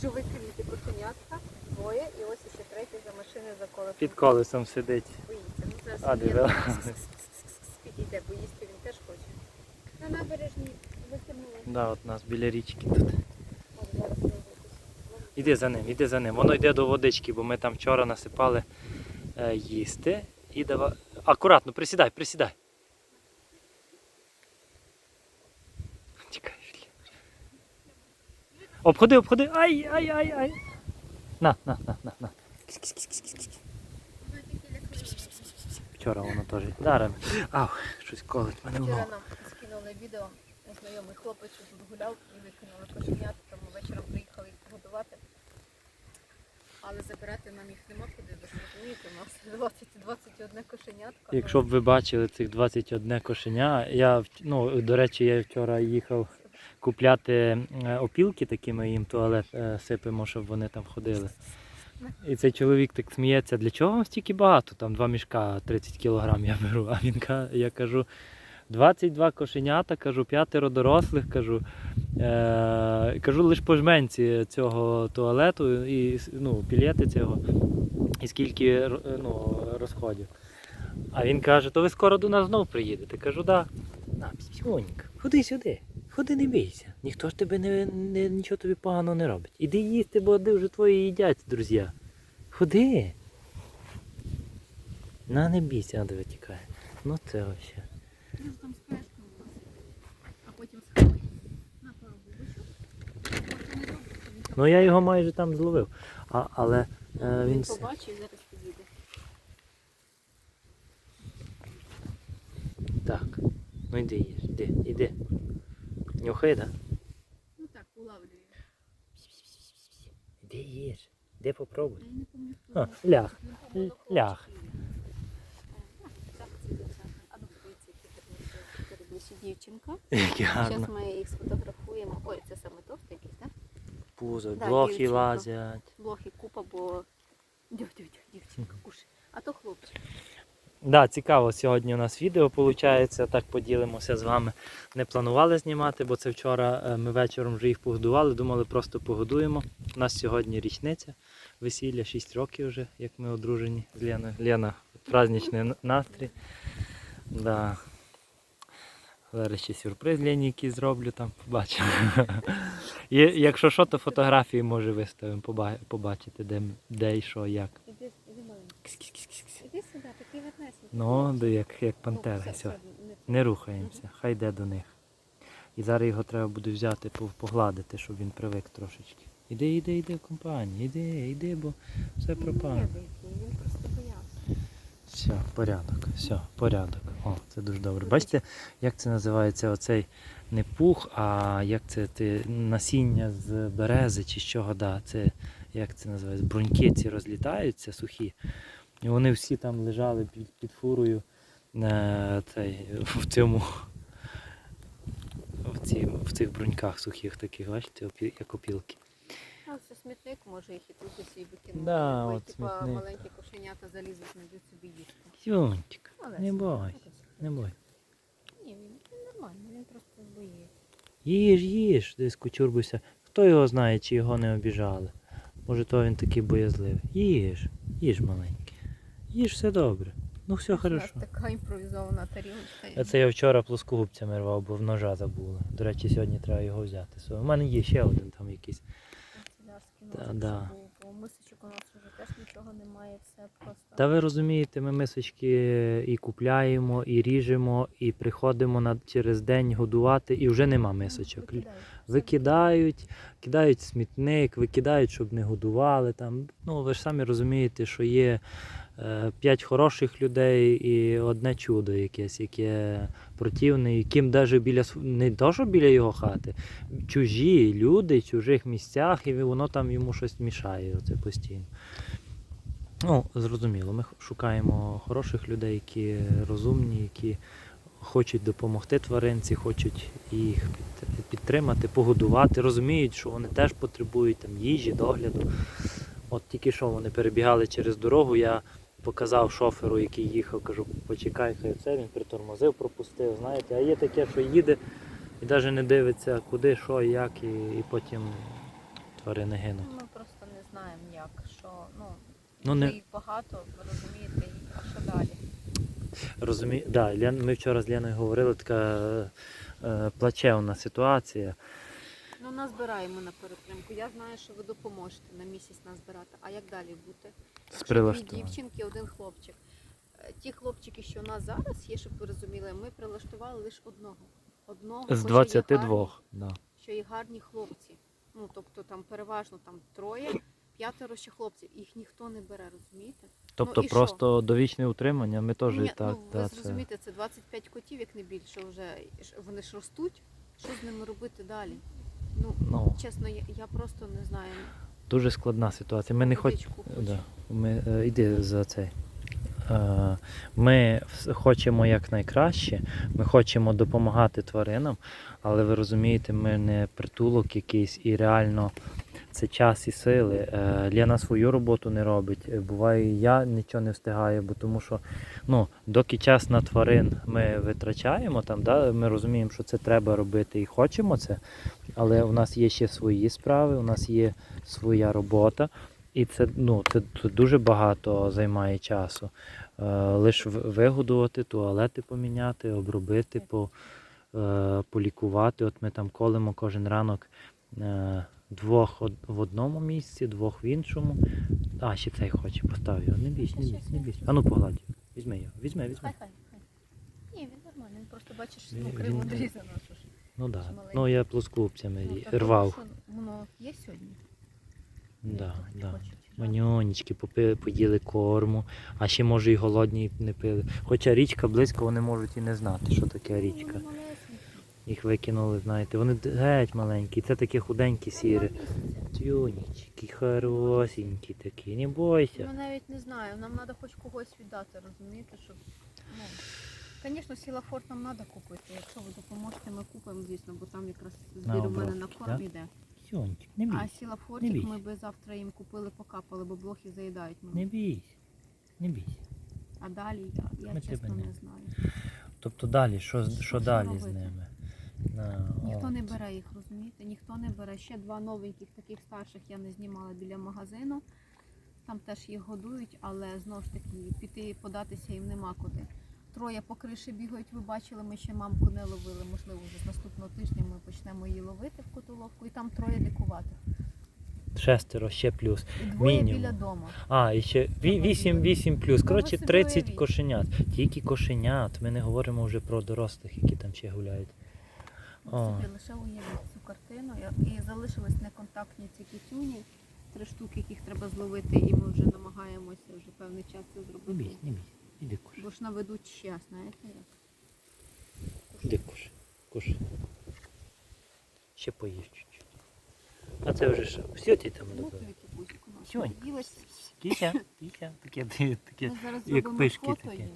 біжу викинути кошенятка, двоє, і ось ще третій за машини за колесом. Під колесом сидить. Боїться. Ну, зараз А, він диви. підійде, бо їсти він теж хоче. На набережній викинули. Да, от нас біля річки тут. От зараз не випустимо. Іди за ним, іди за ним. Воно йде до водички, бо ми там вчора насипали е, їсти. І давай. Акуратно, присідай, присідай. Обходи, обходи. Ай, ай, ай, ай. На, на, на, на, на. Вчора воно теж. Даром. Ау, щось колить мене Вчора нам скинули відео, знайомий хлопець, що тут гуляв і викинули кошенят, тому вечором приїхали їх годувати. Але забирати нам їх нема куди, ви ж розумієте, у нас 20, 21 кошенятка. Якщо б ви бачили цих 21 кошеня, я в- ну, до речі, я вчора їхав купляти е, опілки, такі ми їм туалет е, сипемо, щоб вони там ходили. І цей чоловік так сміється, для чого вам стільки багато? Там два мішка 30 кілограм я беру. А він я кажу, 22 кошенята, кажу, п'ятеро дорослих, кажу. Е, кажу лише по жменці цього туалету і ну, пілети цього, і скільки ну, розходів. А він каже, то ви скоро до нас знов приїдете. Кажу, да. На, псюнька, ходи сюди, ходи не бійся. Ніхто ж тебе не, не, нічого тобі поганого не робить. Іди їсти, бо де вже твої їдять, друзі. Ходи. На, не бійся, а диви тікає. Ну це вообще. Плюс там з пешком у нас. А потім сховай. На пару Ну я його майже там зловив. А, але е, Він він. побачив, зараз підійде. Так. Ну йди їж, іди, іди. Нюхай, да? Ну так, улавлює. Іди їж. Іди попробуй. Я не пам'ятаю, А, лях. Лях. хлопчик є. Е, ну, подивіться, дівчинка. Зараз ми їх сфотографуємо. Ой, це саме товстий якийсь, так? Пузо, Да, блохи дівчинка. лазять. Блохи купа, бо дівчинка, кушай. А то хлопчик. Да, цікаво сьогодні у нас відео виходить. Так поділимося з вами. Не планували знімати, бо це вчора е, ми вечором вже їх погодували. Думали, просто погодуємо. У нас сьогодні річниця весілля, 6 років вже, як ми одружені з Леною. Лена, праздничний настрій. Да. Зараз ще сюрприз Лені який зроблю там, побачимо. І, якщо що, то фотографії може виставимо, поба- побачите, де, де і що, як. Іди, сюди. Ну, як, як все, не- рухаємося, хай йде до них. І зараз його треба буде взяти, погладити, щоб він привик трошечки. Іди, іди, іди в компанію, іди, іди, бо все пропало. Він просто боявся. Все, порядок, все, порядок. О, це дуже добре. Бачите, як це називається оцей не пух, а як це ти, насіння з берези чи з чого, да, це як це називається? Бруньки ці розлітаються сухі. І вони всі там лежали під, під фурою е, цей, в цьому. В, ці, в цих бруньках сухих таких, бачите, опі- як опілки. А це смітник, може їх і тут усі викинути. Да, Ой, от типа смітник. маленькі кошенята залізуть, знайдуть собі їсти. Сюнчик, не бойся, не бойся. Ні, він, він нормальний, він просто боїться. Їж, їж, десь кучурбуйся. Хто його знає, чи його не обіжали. Може, то він такий боязливий. Їж, їж маленький. Їж все добре. Ну все У хорошо. нас така імпровізована тарілочка. А це я вчора плоскогубцями рвав, бо в ножа забула. До речі, сьогодні треба його взяти. У мене є ще один там якийсь. Та, да. бо мисочок у нас вже теж нічого немає, все просто. Та ви розумієте, ми мисочки і купляємо, і ріжемо, і приходимо на, через день годувати, і вже нема мисочок. Викидають. Викидають, кидають смітник, викидають, щоб не годували. Там. Ну, ви ж самі розумієте, що є п'ять хороших людей і одне чудо якесь, яке противне, яким навіть біля не то, що біля його хати, чужі люди в чужих місцях, і воно там йому щось мішає оце постійно. Ну, зрозуміло, ми шукаємо хороших людей, які розумні, які хочуть допомогти тваринці, хочуть їх підтримати, погодувати, розуміють, що вони теж потребують там, їжі, догляду. От тільки що вони перебігали через дорогу, я показав шоферу, який їхав, кажу, почекай, хай це, він притормозив, пропустив. Знаєте, а є таке, що їде і навіть не дивиться, куди, що, як, і, і потім тварини гинуть. Ми просто не знаємо як, що ну, Ну, не- їх багато, ви розумієте, а що далі? Розумію, да, ми вчора з Леною говорили, така е, плачевна ситуація. Ну, назбираємо на перетримку. Я знаю, що ви допоможете на місяць назбирати. А як далі бути? Дві прилаштуванням. дівчинки, один хлопчик. Е, Ті хлопчики, що у нас зараз є, щоб ви розуміли, ми прилаштували лише одного. Одного, З хоча є 22. гарні- Да. що і гарні хлопці. Ну, тобто там переважно там троє, п'ятеро ще хлопців. Їх ніхто не бере, розумієте? Тобто і що? просто довічне утримання, ми теж Ні, і так. ну, да, ви це зрозумієте, це 25 котів, як не більше вже. І ж- Вони ж ростуть. Що з ними робити далі? Ну, ну, чесно, я, я просто не знаю. дуже складна ситуація. Ми не хочемо. Да. Ми, е, йди за цей. Е, Ми хочемо якнайкраще, ми хочемо допомагати тваринам, але ви розумієте, ми не притулок якийсь і реально це час і сили. Е, Лена свою роботу не робить. Буває, я нічого не встигаю, бо тому що ну, доки час на тварин ми витрачаємо, там, да, ми розуміємо, що це треба робити і хочемо це, але у нас є ще свої справи, у нас є своя робота. І це, ну, це, це дуже багато займає часу. Е, лише вигодувати, туалети поміняти, обробити, по, е, полікувати. От ми там колемо кожен ранок двох в одному місці, двох в іншому. А, ще цей хоче, постав його. Не бійся, не бійся, не бійся. А ну погладь. Візьми його, візьми, візьми. Хай, хай, хай. Ні, він нормальний, він просто бачиш, ну, криво він- дорізано. Ну так. Да. Ну я плоскупцями Ну, так, рвав. Воно є сьогодні? Да, Тобто да. Манюнечки, попили, поїли корму, а ще може і голодні не пили. Хоча річка близько, вони можуть і не знати, що таке річка. Їх викинули, знаєте, вони геть маленькі, це такі худенькі місяці. Тюнічки, хорошенькі такі, не бойся. Ми навіть не знаю, нам треба хоч когось віддати, розумієте, щоб. Ну, звісно, сілафорт нам треба купити. Якщо ви допоможете, ми купимо, звісно, бо там якраз збір у мене на корм да? йде. Тюнчик, не А бійся, Не сілафортик ми би завтра їм купили, покапали, бо блохи заїдають не мене. бійся, не бійся. А далі я, я чесно не- не знаю. Тобто далі, що, Що- що що далі з ними? Ніхто не бере їх, розумієте? Ніхто не бере. Ще два новеньких таких старших я не знімала біля магазину. Там теж їх годують, але знову ж таки піти податися їм нема куди. Троє по криші бігають, ви бачили, ми ще мамку не ловили. Можливо, вже з наступного тижня ми почнемо її ловити в котоловку, і там троє дикуватих. Шестеро, ще плюс. І двоє Мінімум. біля дому. А, і ще Треба 8, було. 8 плюс. Коротше, ви собі 30 уявіть. кошенят. Тільки кошенят. Ми не говоримо вже про дорослих, які там ще гуляють. Собі лише уявіть цю картину. І залишились неконтактні ці кітюні, три штуки, яких треба зловити, і ми вже намагаємося вже певний час це Не зробити. бійся, не бійся. Іди кушай. Бо ж наведуть ще, знаєте як? Іди кушай. Кушай. Ще поїж чуть-чуть. А це вже що? Все ти там добре. Сьонь. Кіся, кіся, таке, таке. Ми зараз як пишки їм.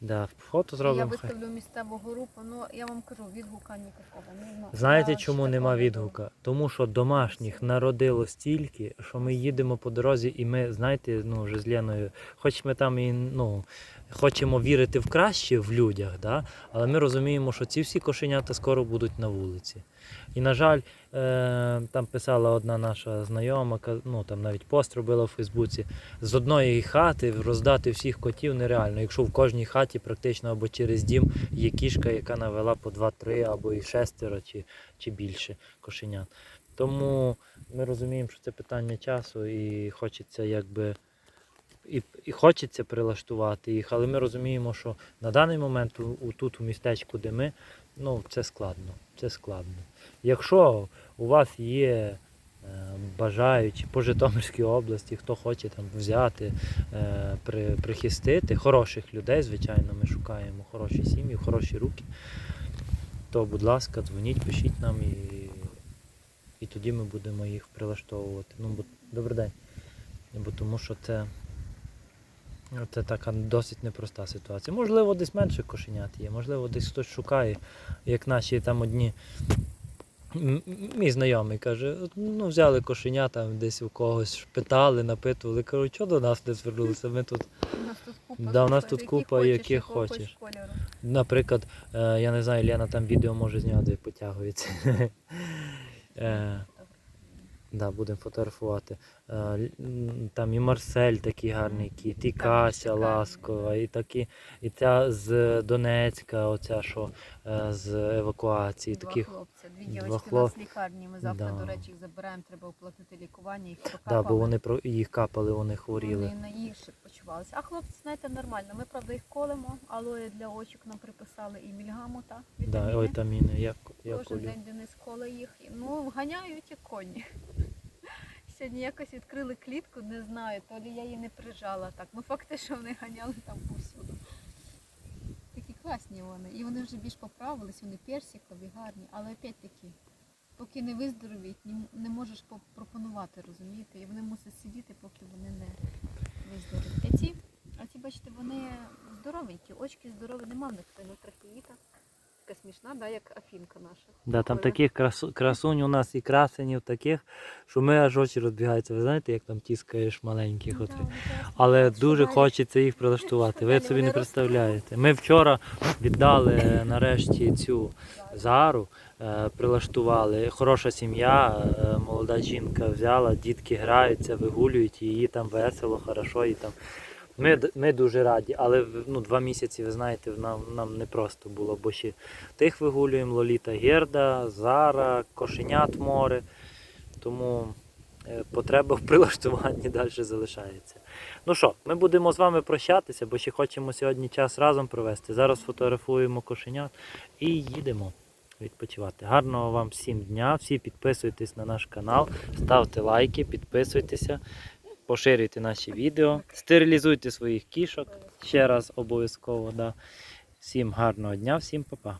Да, фото Я зробимо. Я виставлю місцеву групу, але я вам кажу, відгука ніякого. Не знаю. Знаєте, чому нема відгука? Тому що домашніх народило стільки, що ми їдемо по дорозі, і ми, знаєте, ну вже з Леною, хоч ми там і ну, хочемо вірити в краще в людях, да? але ми розуміємо, що ці всі кошенята скоро будуть на вулиці. І, на жаль, е, там писала одна наша знайома, ну там навіть пост робила в Фейсбуці. З одної хати роздати всіх котів нереально, якщо в кожній хаті практично або через дім є кішка, яка навела по 2-3 або і шестеро, чи, чи більше кошенят. Тому ми розуміємо, що це питання часу і хочеться якби. І, і хочеться прилаштувати їх, але ми розуміємо, що на даний момент у, у- тут, у містечку, де ми, ну це складно. Це складно. Якщо у вас є е, бажаючі по Житомирській області, хто хоче там взяти, е, при, прихистити хороших людей, звичайно, ми шукаємо хороші сім'ї, хороші руки, то, будь ласка, дзвоніть, пишіть нам і, і тоді ми будемо їх прилаштовувати. Ну, бо, добрий день. Бо тому що це, це така досить непроста ситуація. Можливо, десь менше кошенят є, можливо, десь хтось шукає, як наші там одні. Мій знайомий каже, ну взяли кошеня там десь у когось, питали, напитували. Кажу, що до нас не звернулися? Ми тут, У нас тут купа. Да, у нас тут які купа, яких хочеш. наприклад, е, я не знаю, Лена там відео може зняти, потягується. Е, Да, будемо фотографувати. Е, Там і Марсель такий гарний кіт, і Кася ласкова, і такі, і ця з Донецька, оця що е, з евакуації. Два Таких, хлопця, дві дівчатки у нас лікарні. Ми завтра, Да. до речі, їх забираємо, треба оплатити лікування, їх да, бо вони про їх капали, вони хворіли. Вони найгірше почувалися. А хлопці, знаєте, нормально. Ми, правда, їх колемо, алоє для очок нам приписали і мільгаму, та Да, вітаміни. ой, таміни, як, як Кожен колю. день Денис коле їх. Ну, ганяють як коні. Сьогодні якось відкрили клітку, не знаю, то лі я її не прижала так. Ну факти, що вони ганяли там повсюду. Такі класні вони. І вони вже більш поправились, вони персикові, гарні, але опять-таки, поки не виздоровіють, не можеш пропонувати, розумієте? І вони мусять сидіти, поки вони не виздоровіють. А ці, а ці, бачите, вони здоровенькі, очки здорові, нема в них ну, трахеїта. Смішна, да, як афінка наша. Да, там таких красу, красунь у нас і красенів таких, що ми аж очі розбігаються. Ви знаєте, як там тіскаєш маленьких да. Але дуже хочеться їх прилаштувати. Ви собі не представляєте. Ми вчора віддали нарешті цю зару, е, прилаштували. Хороша сім'я, е, молода жінка взяла, дітки граються, вигулюють, її там весело, хорошо. І там. Ми, ми дуже раді, але ну, два місяці, ви знаєте, нам, нам не просто було, бо ще тих вигулюємо Лоліта Герда, Зара, Кошенят море. Тому е, потреба в прилаштуванні далі залишається. Ну що, ми будемо з вами прощатися, бо ще хочемо сьогодні час разом провести. Зараз фотографуємо кошенят і їдемо відпочивати. Гарного вам всім дня. Всі підписуйтесь на наш канал, ставте лайки, підписуйтеся, поширюйте наші відео, стерилізуйте своїх кішок. Ще раз обов'язково. Да. Всім гарного дня, всім па-па.